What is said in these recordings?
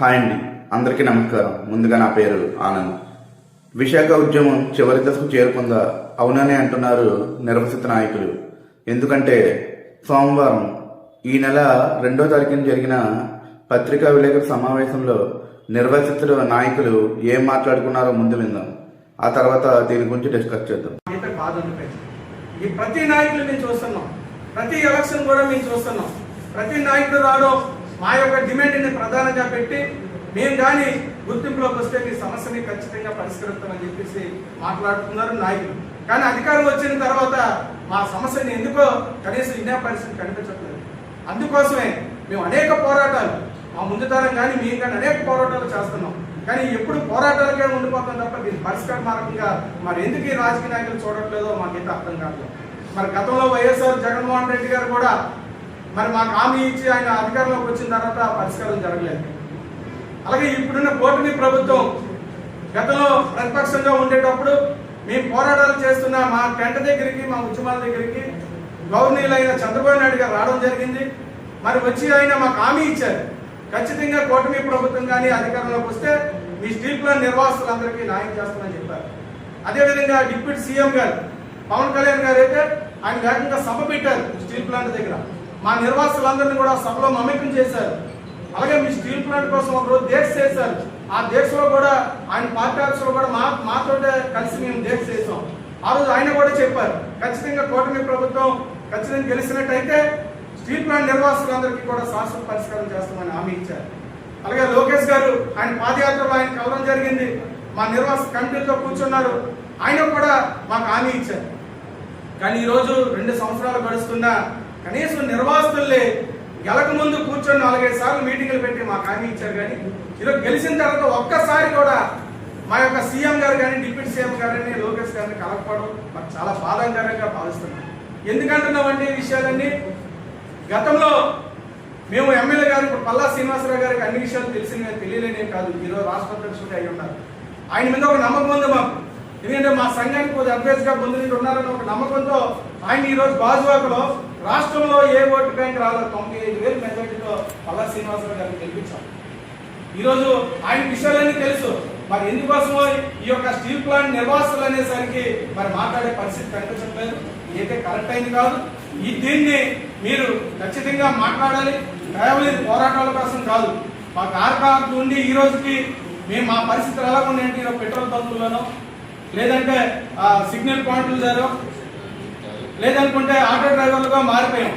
Hi అండి. అందరికీ నమస్కారం. ముందుగా నా పేరు ఆనంద్. విశాఖ ఉద్యమం చివరి దశకు చేరుకుందా? అవునని అంటున్నారు నిర్వసిత నాయకులు. ఎందుకంటే సోమవారం ఈ నెల రెండో తారీఖున జరిగిన పత్రికా విలేకరుల సమావేశంలో నిర్వసితుల నాయకులు ఏం మాట్లాడుకున్నారో ముందు విందాం. ఆ తర్వాత దీని గురించి డిస్కస్ చేద్దాం. ఈ ప్రతి నాయకులు మేము చూస్తున్నాం. ప్రతి ఎలక్షన్ కూడా మేము చూస్తున్నాం. ప్రతి నాయకుడు రావడం మా యొక్క డిమాండ్ని ప్రధానంగా పెట్టి మేము కానీ గుర్తింపులోకి వస్తే మీ సమస్యని ఖచ్చితంగా పరిష్కరిస్తామని చెప్పేసి మాట్లాడుతున్నారు నాయకులు. కానీ అధికారం వచ్చిన తర్వాత మా సమస్యని ఎందుకో కనీసం ఇదే పరిస్థితి కనిపించట్లేదు. అందుకోసమే మేము అనేక పోరాటాలు మా ముందు తరం కానీ మేము కానీ అనేక పోరాటాలు చేస్తున్నాం. కానీ ఎప్పుడు పోరాటాలకే ఉండిపోతాం తప్ప దీని పరిష్కార మార్గంగా మరి ఎందుకు ఈ రాజకీయ నాయకులు చూడట్లేదో మాకైతే అర్థం కాదు మరి గతంలో వైఎస్ఆర్ జగన్మోహన్ రెడ్డి గారు కూడా మరి మాకు హామీ ఇచ్చి ఆయన అధికారంలోకి వచ్చిన తర్వాత పరిష్కారం జరగలేదు. అలాగే ఇప్పుడున్న కూటమి ప్రభుత్వం గతంలో ప్రతిపక్షంగా ఉండేటప్పుడు మేము పోరాటాలు చేస్తున్న మా టెంట దగ్గరికి మా ఉద్యమాల దగ్గరికి గవర్నీలు అయిన చంద్రబాబు నాయుడు గారు రావడం జరిగింది. మరి వచ్చి ఆయన మాకు హామీ ఇచ్చారు. ఖచ్చితంగా కూటమి ప్రభుత్వం కానీ అధికారంలోకి వస్తే మీ స్టీల్ ప్లాంట్ నిర్వాసితులందరికీ న్యాయం చేస్తామని చెప్పారు. అదేవిధంగా డిప్యూటీ సీఎం గారు పవన్ కళ్యాణ్ గారు అయితే ఆయన వేగంగా సభ పెట్టారు స్టీల్ ప్లాంట్ దగ్గర. మా నిర్వాసులందరినీ కూడా సభలో మమేకం చేశారు. అలాగే మీ స్టీల్ ప్లాంట్ కోసం ఒక రోజు దీక్ష చేశారు. ఆ దీక్షలో కూడా ఆయన పార్టీ ఆఫీసులో కూడా మా మాతో కలిసి మేము దీక్ష చేసాం ఆ రోజు ఆయన కూడా చెప్పారు ఖచ్చితంగా కూటమి ప్రభుత్వం ఖచ్చితంగా గెలిచినట్టయితే స్టీల్ ప్లాంట్ నిర్వాసులందరికీ కూడా శాశ్వత పరిష్కారం చేస్తామని హామీ ఇచ్చారు. అలాగే లోకేష్ గారు ఆయన పాదయాత్రలో ఆయన కలవడం జరిగింది. మా నిర్వాస కమిటీతో కూర్చున్నారు. ఆయన కూడా మాకు హామీ ఇచ్చారు. కానీ ఈరోజు రెండు సంవత్సరాలు గడుస్తున్నా కనీసం నిర్వాసితుల్ని గెలక ముందు కూర్చొని నాలుగైదు సార్లు మీటింగులు పెట్టి మాకు హామీ ఇచ్చారు కానీ ఈరోజు గెలిచిన తర్వాత ఒక్కసారి కూడా మా యొక్క సీఎం గారు కానీ డిప్యూటీ సీఎం గారిని లోకేష్ గారిని కలపడం మాకు చాలా బాధాకరంగా భావిస్తున్నాం. ఎందుకంటున్నామంటే ఈ విషయాలన్నీ? గతంలో మేము ఎమ్మెల్యే గారు ఇప్పుడు పల్లా శ్రీనివాసరావు గారికి అన్ని విషయాలు తెలిసినవి తెలియలేనే కాదు. ఈరోజు రాష్ట్ర అధ్యక్షుడు అయి ఉన్నారు. ఆయన మీద ఒక నమ్మకం ఉంది మాకు. ఎందుకంటే మా సంఘానికి కొద్ది అభ్యర్థి గా ముందు ఉన్నారని ఒక నమ్మకంతో ఆయన ఈరోజు బాజువాకలో రాష్ట్రంలో ఏ ఓటు బ్యాంక్ రాలేదు తొంభై ఐదు వేలు మెజార్టీతో పల్లా శ్రీనివాసరావు గారిని గెలిపించాం. ఈరోజు ఆయన విషయాలన్నీ తెలుసు. మరి ఎందుకోసమో ఈ యొక్క స్టీల్ ప్లాంట్ నిర్వాసులు అనేసరికి మరి మాట్లాడే పరిస్థితి కనిపించట్లేదు. ఏదైతే కరెక్ట్ అయింది కాదు ఈ దీన్ని మీరు ఖచ్చితంగా మాట్లాడాలి. కేవలం ఇది పోరాటాల కోసం కాదు. మా కార్ఖాన నుండి ఈ రోజుకి మేము మా పరిస్థితులు ఎలా ఉన్నాయంటే పెట్రోల్ బంకుల్లోనో లేదంటే సిగ్నల్ పాయింట్లు దగ్గర లేదనుకుంటే ఆటో డ్రైవర్లుగా మారిపోయాం.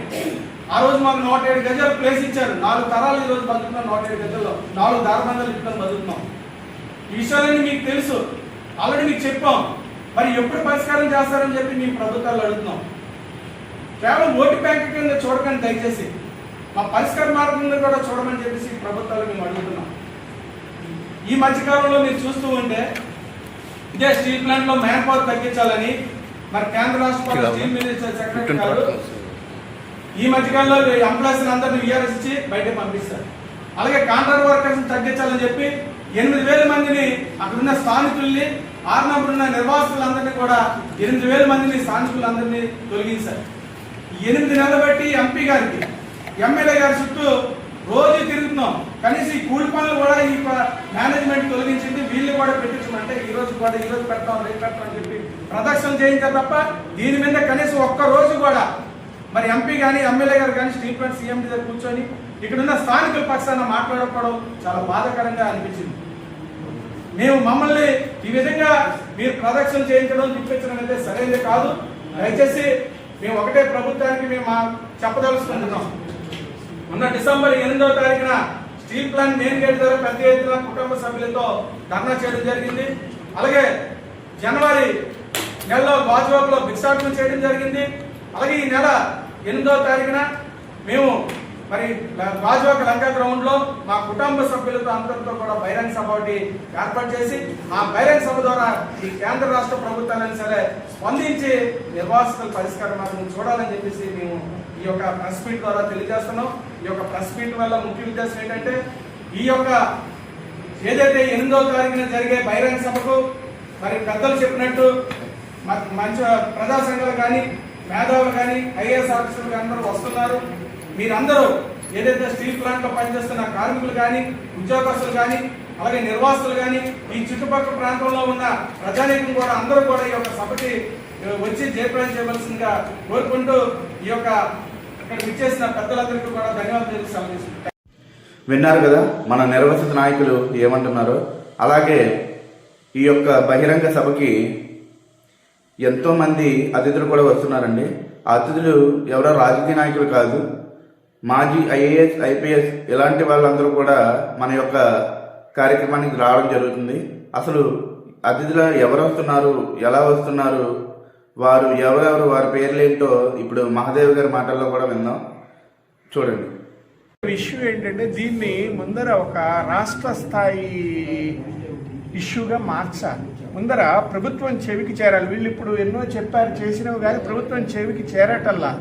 ఆ రోజు మాకు నూట ఏడు గజాలు ప్లేస్ ఇచ్చారు. నాలుగు తరాలు ఈ రోజు బతుకున్నాం నూట ఏడు గజల్లో. నాలుగు దారబంధాలు ఇప్పుడు బతుకున్నాం ఈ విషయాలన్నీ మీకు తెలుసు. ఆల్రెడీ మీకు చెప్పాం. మరి ఎప్పుడు పరిష్కారం చేస్తారని చెప్పి మీ ప్రభుత్వాలు అడుగుతున్నాం. కేవలం ఓటు బ్యాంక్ కింద చూడకండి దయచేసి. మా పరిష్కార మార్గంలో కూడా చూడమని చెప్పేసి ప్రభుత్వాలు మేము అడుగుతున్నాం. ఈ మధ్యకాలంలో మీరు చూస్తూ ఉంటే ఇదే స్టీల్ ప్లాంట్లో మ్యాన్ పవర్ తగ్గించాలని మరి కేంద్ర రాష్ట్ర స్టీల్ మినిస్టర్ సెక్రటరీ గారు ఈ మధ్యకాలంలో ఎంప్లాయీస్ అందరినీ విఆర్ఎస్ ఇచ్చి బయట పంపిస్తారు. అలాగే కాంట్రాక్ట్ వర్కర్స్ తగ్గించాలని చెప్పి ఎనిమిది వేల మందిని అక్కడున్న స్థానికుల్ని ఆరు నంబర్ ఉన్న నిర్వాసితులందరినీ కూడా ఎనిమిది వేల మందిని స్థానికులందరినీ తొలగించారు. ఎనిమిది నెలలు బట్టి ఎంపీ గారికి ఎమ్మెల్యే గారి చుట్టూ రోజు తిరుగుతున్నాం. కనీసం ఈ కూలి పనులు కూడా ఈ మేనేజ్మెంట్ తొలగించింది వీళ్ళు కూడా పెట్టించమంటే ఈ రోజు కూడా ఈ రోజు పెడతాం రేపు పెడతాం అని చెప్పి ప్రదర్శన చేయించారు తప్ప దీని మీద కనీసం ఒక్క రోజు కూడా మరి ఎంపీ కానీ ఎమ్మెల్యే గారు కానీ స్టీల్ ప్లాంట్ సీఎం దగ్గర కూర్చొని ఇక్కడున్న స్థానికుల పక్షాన మాట్లాడకపోవడం చాలా బాధాకరంగా అనిపించింది. మేము మమ్మల్ని ఈ విధంగా మీరు ప్రదక్షిణ చేయించడం తిప్పించడం అనేది సరైనది కాదు. దయచేసి మేము ఒకటే ప్రభుత్వానికి మేము చెప్పదలుచుకుంటున్నాం. మొన్న డిసెంబర్ ఎనిమిదవ తారీఖున స్టీల్ ప్లాంట్ మెయిన్ గేట్ ద్వారా పెద్ద ఎత్తున కుటుంబ సభ్యులతో ధర్నా చేయడం జరిగింది. అలాగే జనవరి నెలలో గాజువాకలో భిక్షాటన చేయడం జరిగింది. అలాగే ఈ నెల ఎనిమిదవ తారీఖున మేము మరి గాజువాక లంక గ్రౌండ్లో మా కుటుంబ సభ్యులతో అందరితో కూడా బహిరంగ సభ ఒకటి ఏర్పాటు చేసి ఆ బహిరంగ సభ ద్వారా ఈ కేంద్ర రాష్ట్ర ప్రభుత్వాలను సరే స్పందించి నిర్వాసితుల పరిష్కారం మార్గం చూడాలని చెప్పేసి మేము ఈ యొక్క ప్రెస్ మీట్ ద్వారా తెలియజేస్తున్నాం. ఈ యొక్క ప్రెస్ మీట్ వల్ల ముఖ్య ఉద్దేశం ఏంటంటే ఈ యొక్క ఏదైతే ఎనిమిదో తారీఖున జరిగే బహిరంగ సభకు మరి పెద్దలు చెప్పినట్టు మ- మంచి ప్రజా సంఘాలు కానీ మేధావులు కానీ ఐఏఎస్ ఆఫీసర్లు కానీ అందరూ వస్తున్నారు. మీరందరూ ఏదైతే స్టీల్ ప్లాంట్లో పనిచేస్తున్న కార్మికులు కానీ ఉద్యోగస్తులు కానీ అలాగే నిర్వాసులు కానీ ఈ చుట్టుపక్కల ప్రాంతంలో ఉన్న ప్రజానీకం కూడా అందరూ కూడా ఈ యొక్క సభకి వచ్చి జయప్రదం చేయవలసిందిగా కోరుకుంటూ ఈ యొక్క పెద్దలందరికీ కూడా ధన్యవాదాలు విన్నారు కదా మన నిర్వసిత నాయకులు ఏమంటున్నారో? అలాగే ఈ యొక్క బహిరంగ సభకి ఎంతో మంది అతిథులు కూడా వస్తున్నారండి. ఆ అతిథులు ఎవరో రాజకీయ నాయకులు కాదు. మాజీ ఐఏఎస్ ఐపీఎస్ ఇలాంటి వాళ్ళందరూ కూడా మన యొక్క కార్యక్రమానికి రావడం జరుగుతుంది. అసలు అతిథులు ఎవరు వస్తున్నారు? ఎలా వస్తున్నారు? వారు ఎవరెవరు వారి పేర్లు ఏంటో ఇప్పుడు మహాదేవ్ గారి మాటల్లో కూడా విందాం. చూడండి. ఇష్యూ ఏంటంటే దీన్ని ముందర ఒక రాష్ట్ర స్థాయి ఇష్యూగా మార్చాలి. ముందర ప్రభుత్వం చెవికి చేరాలి. వీళ్ళు ఇప్పుడు ఎన్నో చెప్పారు చేసినవి కానీ ప్రభుత్వం చెవికి చేరటల్లా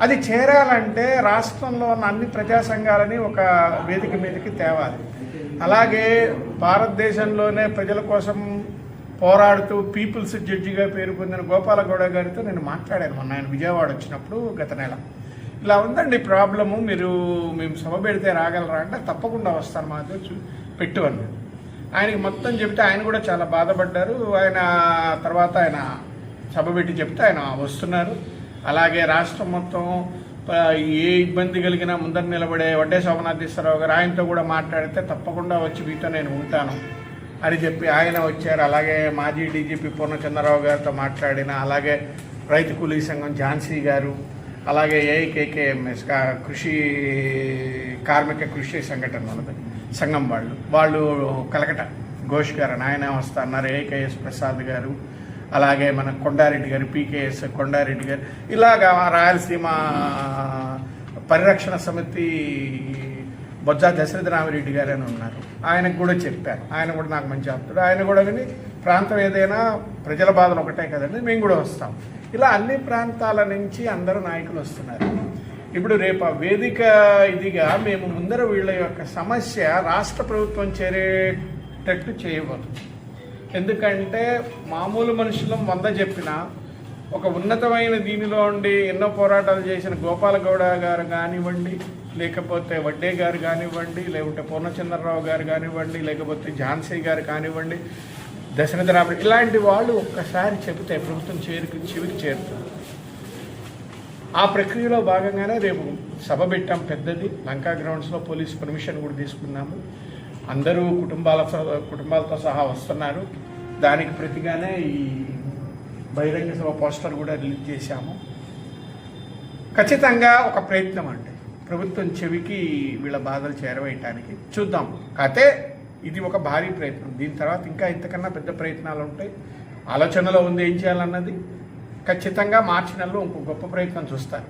అది చేరాలంటే రాష్ట్రంలో ఉన్న అన్ని ప్రజా సంఘాలని ఒక వేదిక మీదకి తేవాలి. అలాగే భారతదేశంలోనే ప్రజల కోసం పోరాడుతూ పీపుల్స్ జడ్జిగా పేరు పొందిన గోపాలగౌడ గారితో నేను మాట్లాడాను. మొన్న ఆయన విజయవాడ వచ్చినప్పుడు గత నెల. ఇలా ఉందండి ప్రాబ్లము. మీరు మేము సభ పెడితే రాగలరా అంటే తప్పకుండా వస్తాను మాతో చూ పెట్టు అన్నాడు. ఆయనకి మొత్తం చెప్తే ఆయన కూడా చాలా బాధపడ్డారు. ఆయన తర్వాత ఆయన సభ పెట్టి చెప్తే ఆయన వస్తున్నారు. అలాగే రాష్ట్రం మొత్తం ఏ ఇబ్బంది కలిగినా ముందర నిలబడే వడ్డే శోభనాథేశ్వరరావు గారు ఆయనతో కూడా మాట్లాడితే తప్పకుండా వచ్చి మీతో నేను ఉంటాను. అని చెప్పి ఆయన వచ్చారు. అలాగే మాజీ డీజీపీ పూర్ణచంద్రరావు గారితో మాట్లాడిన అలాగే రైతు కూలీ సంఘం ఝాన్సీ గారు అలాగే ఏఐకేకేఎంఎస్ కృషి కార్మిక కృషి సంఘటన ఉన్నది సంఘం వాళ్ళు. వాళ్ళు కలకట ఘోష్ గారు ఆయన వస్తున్నారు ఏకేఎస్ ప్రసాద్ గారు అలాగే మన కొండారెడ్డి గారు పీకేఎస్ కొండారెడ్డి గారు. ఇలాగా రాయలసీమ పరిరక్షణ సమితి బొజ్జా దశరథ రామిరెడ్డి గారు అని ఉన్నారు. ఆయనకు కూడా చెప్పారు. ఆయన కూడా నాకు మంచి ఆప్తుడు ఆయన కూడా విని ప్రాంతం ఏదైనా ప్రజల బాధలు ఒకటే కదండి మేము కూడా వస్తాం. ఇలా అన్ని ప్రాంతాల నుంచి అందరూ నాయకులు వస్తున్నారు. ఇప్పుడు రేపు ఆ వేదిక ఇదిగా మేము ముందర వీళ్ళ యొక్క సమస్య రాష్ట్ర ప్రభుత్వం చేరేటట్టు చేయవచ్చు ఎందుకంటే మామూలు మనుషులం వంద చెప్పినా ఒక ఉన్నతమైన దీనిలో ఉండి ఎన్నో పోరాటాలు చేసిన గోపాలగౌడ గారు కానివ్వండి లేకపోతే వడ్డే గారు కానివ్వండి లేకుంటే పూర్ణచంద్రరావు గారు కానివ్వండి లేకపోతే ఝాన్సీ గారు కానివ్వండి దశరథ రామ ఇలాంటి వాళ్ళు ఒక్కసారి చెబితే ప్రభుత్వం చేరుకు చివరికి చేరుతుంది. ఆ ప్రక్రియలో భాగంగానే రేపు సభ పెట్టాం పెద్దది. లంకా గ్రౌండ్స్లో పోలీస్ పర్మిషన్ కూడా తీసుకున్నాము. అందరూ కుటుంబాల కుటుంబాలతో సహా వస్తున్నారు. దానికి ప్రతిగానే ఈ బహిరంగ సభ పోస్టర్ కూడా రిలీజ్ చేశాము. ఖచ్చితంగా ఒక ప్రయత్నం అండి. ప్రభుత్వం చెవికి వీళ్ళ బాధలు చేరవేయటానికి చూద్దాం. కాతే ఇది ఒక భారీ ప్రయత్నం. దీని తర్వాత ఇంకా ఇంతకన్నా పెద్ద ప్రయత్నాలు ఉంటాయి. ఆలోచనలో ఉంది ఏం చేయాలన్నది. ఖచ్చితంగా మార్చి నెలలో ఇంకో గొప్ప ప్రయత్నం చూస్తారు.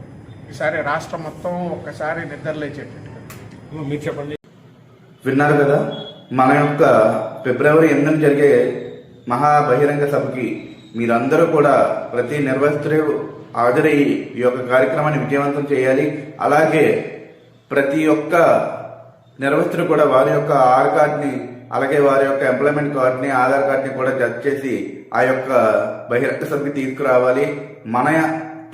ఈసారి రాష్ట్రం మొత్తం ఒక్కసారి నిద్రలేచేటట్టుగా మీరు చెప్పండి. విన్నారు కదా మన యొక్క ఫిబ్రవరి ఎనిమిది జరిగే మహా బహిరంగ సభకి మీరందరూ కూడా ప్రతి నిర్వహిస్తులు హాజరయ్యి ఈ యొక్క కార్యక్రమాన్ని విజయవంతం చేయాలి. అలాగే ప్రతి ఒక్క నిర్వహితులు కూడా వారి యొక్క ఆధార్ కార్డ్ని అలాగే వారి యొక్క ఎంప్లాయ్మెంట్ కార్డ్ని ఆధార్ కార్డ్ని కూడా జడ్జ్ చేసి ఆ యొక్క బహిరంగ సభకి తీసుకురావాలి. మన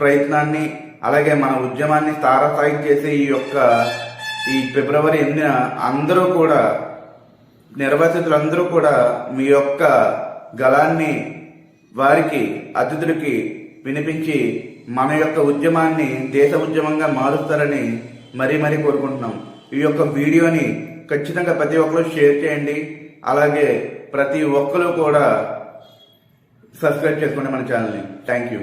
ప్రయత్నాన్ని అలాగే మన ఉద్యమాన్ని తారసాయి చేసే ఈ యొక్క ఈ ఫిబ్రవరి ఎనిమిదిన అందరూ కూడా నిర్వాసితులందరూ కూడా మీ యొక్క గళాన్ని వారికి అతిథులకి వినిపించి మన యొక్క ఉద్యమాన్ని దేశ ఉద్యమంగా మారుస్తారని మరీ మరీ కోరుకుంటున్నాం. ఈ యొక్క వీడియోని ఖచ్చితంగా ప్రతి ఒక్కరు షేర్ చేయండి. అలాగే ప్రతి ఒక్కరు కూడా సబ్స్క్రైబ్ చేసుకోండి మన ఛానల్ని. Thank you.